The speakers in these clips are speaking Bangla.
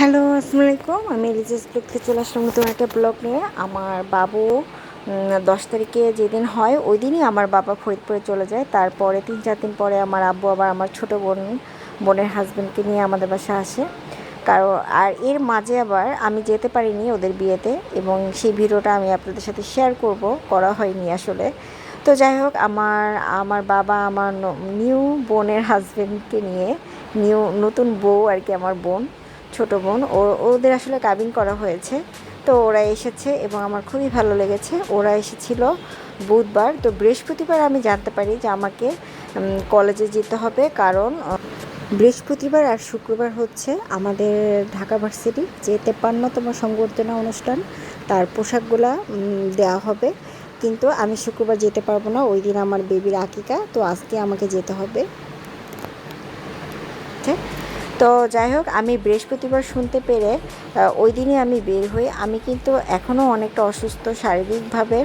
হ্যালো, আসসালামু আলাইকুম। আমি এলিজাস ব্লগ চলে আসলাম নতুন একটা ব্লগ নিয়ে। আমার বাবু দশ তারিখে যেদিন হয়, ওই দিনই আমার বাবা ফরিদপুরে চলে যায়। তারপরে তিন, চার দিন পরে আমার আব্বু আবার আমার ছোট বোন, বোনের হাজব্যান্ডকে নিয়ে আমাদের বাসায় আসে। কারণ আর এর মাঝে আবার আমি যেতে পারিনি ওদের বিয়েতে, এবং সেই ভিডিওটা আমি আপনাদের সাথে শেয়ার করব। করা হয়নি আসলে। তো যাই হোক, আমার আমার বাবা আমার নিউ বোনের হাজব্যান্ডকে নিয়ে নিউ নতুন বউ আর কি আমার বোন। ছোট বোন। ও, ওদের আসলে কাবিন করা হয়েছে। তো ওরা এসেছে এবং আমার খুবই ভালো লেগেছে। ওরা এসেছিল বুধবার। তো বৃহস্পতিবার আমি জানতে পারি যে আমাকে কলেজে যেতে হবে। কারণ বৃহস্পতিবার আর শুক্রবার হচ্ছে আমাদের ঢাকা ভার্সিটি যে তেপ্পান্নতম সংবর্ধনা অনুষ্ঠান, তার পোশাকগুলা দেওয়া হবে। কিন্তু আমি শুক্রবার যেতে পারব না। ওই দিন আমার বেবির আকিকা তো আজকে আমাকে যেতে হবে। ঠিক তো যাই হোক, আমি বৃহস্পতিবার শুনতে পেরে ওই দিনই আমি বের হই। আমি কিন্তু এখনও অনেকটা অসুস্থ শারীরিকভাবে।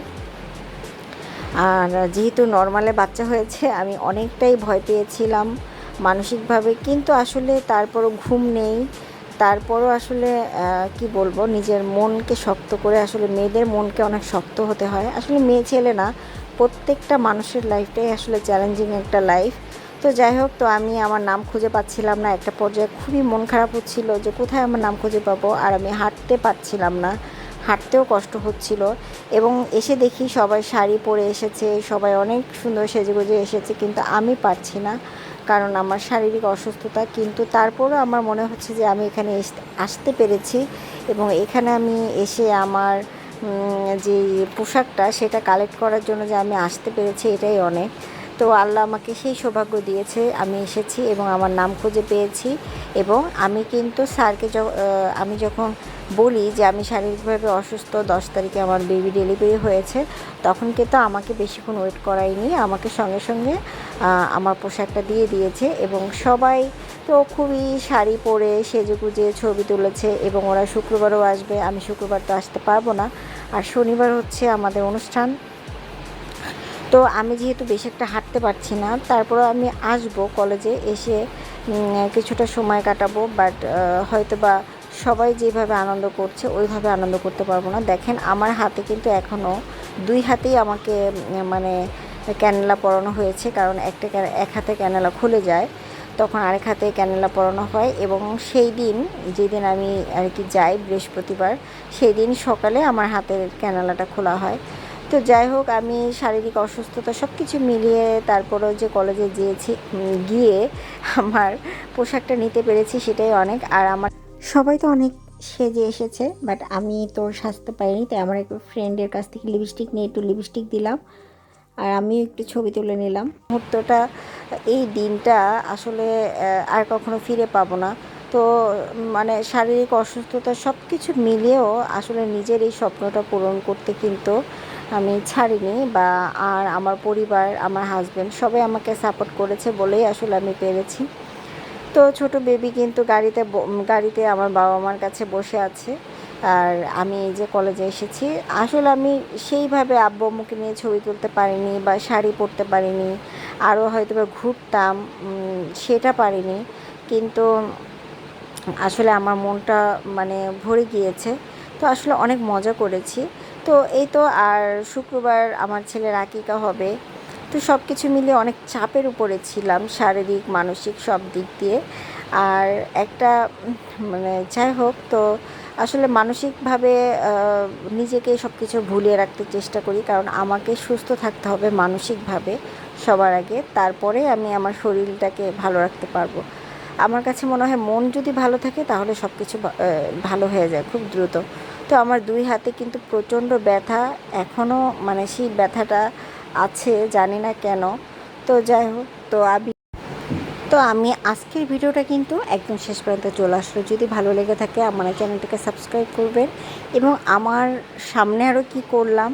আর যেহেতু নর্মালে বাচ্চা হয়েছে, আমি অনেকটাই ভয় পেয়েছিলাম মানসিকভাবে। কিন্তু আসলে তারপরও ঘুম নেই। তারপরও আসলে কি বলব, নিজের মনকে শক্ত করে আসলে মেয়েদের মনকে অনেক শক্ত হতে হয়। আসলে মেয়ে ছেলে না, প্রত্যেকটা মানুষের লাইফটাই আসলে চ্যালেঞ্জিং একটা লাইফ তো যাই হোক, তো আমি আমার নাম খুঁজে পাচ্ছিলাম না। একটা পর্যায়ে খুবই মন খারাপ হচ্ছিল যে কোথায় আমার নাম খুঁজে পাবো আর আমি হাঁটতে পারছিলাম না। হাঁটতেও কষ্ট হচ্ছিল এবং এসে দেখি সবাই শাড়ি পরে এসেছে, সবাই অনেক সুন্দর সেজেগুজে এসেছে কিন্তু আমি পারছি না কারণ আমার শারীরিক অসুস্থতা। কিন্তু তারপরও আমার মনে হচ্ছে যে আমি এখানে আসতে পেরেছি এবং এখানে আমি এসে আমার যে পোশাকটা সেটা কালেক্ট করার জন্য যে আমি আসতে পেরেছি এটাই অনেক। তো আল্লাহ আমাকে সেই সৌভাগ্য দিয়েছে, আমি এসেছি এবং আমার নাম খুঁজে পেয়েছি এবং আমি কিন্তু স্যারকে আমি যখন বলি যে আমি শারীরিকভাবে অসুস্থ, দশ তারিখে আমার বেবি ডেলিভারি হয়েছে, তখন কিন্তু আমাকে বেশিক্ষণ ওয়েট করায়নি, আমাকে সঙ্গে সঙ্গে আমার পোশাকটা দিয়ে দিয়েছে এবং সবাই তো খুবই শাড়ি পরে সেজে সেজেগুজে ছবি তুলেছে এবং ওরা শুক্রবারও আসবে, আমি শুক্রবার তো আসতে পারব না। আর শনিবার হচ্ছে আমাদের অনুষ্ঠান তো আমি যেহেতু বেশি একটা হাঁটতে পারছি না তারপরে আমি আসব কলেজে এসে কিছুটা সময় কাটাবো বাট হয়তো বা সবাই যেভাবে আনন্দ করছে ওইভাবে আনন্দ করতে পারব না। দেখেন, আমার হাতে কিন্তু এখনও দুই হাতেই আমাকে মানে ক্যানেলা পরানো হয়েছে, কারণ একটা এক হাতে ক্যানেলা খুলে যায়, তখন আরেক হাতে ক্যানেলা পরানো হয় এবং সেই দিন, যেদিন আমি আর কি যাই বৃহস্পতিবার, সেই দিন সকালে আমার হাতের ক্যানেলাটা খোলা হয়। তো যাই হোক, আমি শারীরিক অসুস্থতা সব কিছু মিলিয়ে তারপরেও যে কলেজে গিয়েছি গিয়ে আমার পোশাকটা নিতে পেরেছি সেটাই অনেক। আর আমার সবাই তো অনেক সেজে এসেছে বাট আমি তো সাজতে পারিনি, তাই আমার একটু ফ্রেন্ডের কাছ থেকে লিপস্টিক নিয়ে একটু লিপস্টিক দিলাম। আর আমি একটু ছবি তুলে নিলাম। মুহূর্তটা, এই দিনটা আসলে আর কখনো ফিরে পাবো না। তো মানে শারীরিক অসুস্থতা সব কিছু মিলিয়েও আসলে নিজের এই স্বপ্নটা পূরণ করতে কিন্তু আমি ছাড়িনি বা আর আমার পরিবার, আমার হাজব্যান্ড সবাই আমাকে সাপোর্ট করেছে বলেই আসলে আমি পেরেছি। তো ছোট বেবি কিন্তু গাড়িতে গাড়িতে আমার বাবা মার কাছে বসে আছে। আর আমি এই যে কলেজে এসেছি, আসলে আমি সেইভাবে আব্বু আম্মুকে নিয়ে ছবি তুলতে পারিনি বা শাড়ি পরতে পারিনি, আরও হয়তো বা ঘুরতাম সেটা পারিনি। কিন্তু আসলে আমার মনটা মানে ভরে গিয়েছে। তো আসলে অনেক মজা করেছি। তো এই তো আর শুক্রবার আমার ছেলের আকিকা হবে। তো সব কিছু মিলে অনেক চাপের উপরে ছিলাম, শারীরিক, মানসিক সব দিক দিয়ে। আর একটা মানে যাই হোক, তো আসলে মানসিকভাবে নিজেকে সব কিছু ভুলিয়ে রাখতে চেষ্টা করি, কারণ আমাকে সুস্থ থাকতে হবে মানসিকভাবে সবার আগে। তারপরে আমি আমার শরীরটাকে ভালো রাখতে পারব। আমার কাছে মনে হয় মন যদি ভালো থাকে, তাহলে সব কিছু ভালো হয়ে যায় খুব দ্রুত। তো আমার দুই হাতে কিন্তু প্রচণ্ড ব্যথা, এখনও মানে সেই ব্যথাটা আছে, জানি না কেন। তো যাই হোক, তো আমি তো আমি আজকের ভিডিওটা কিন্তু একদম শেষ পর্যন্ত চলে আসলো। যদি ভালো লেগে থাকে, আমার চ্যানেলটাকে সাবস্ক্রাইব করবেন এবং আমার সামনে আরও কি করলাম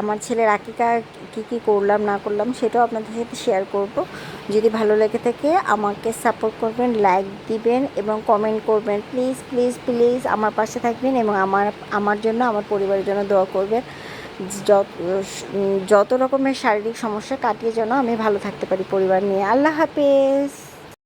আমার ছেলের আকিকা কী কী করলাম, না করলাম সেটাও আপনাদের সাথে শেয়ার করব। যদি ভালো লেগে থাকে আমাকে সাপোর্ট করবেন লাইক দিবেন এবং কমেন্ট করবেন। প্লিজ প্লিজ প্লিজ আমার পাশে থাকবেন এবং আমার আমার জন্য, আমার পরিবারের জন্য দোয়া করবেন। যত রকমের শারীরিক সমস্যা কাটিয়ে যেন আমি ভালো থাকতে পারি পরিবার নিয়ে। আল্লাহ হাফেজ।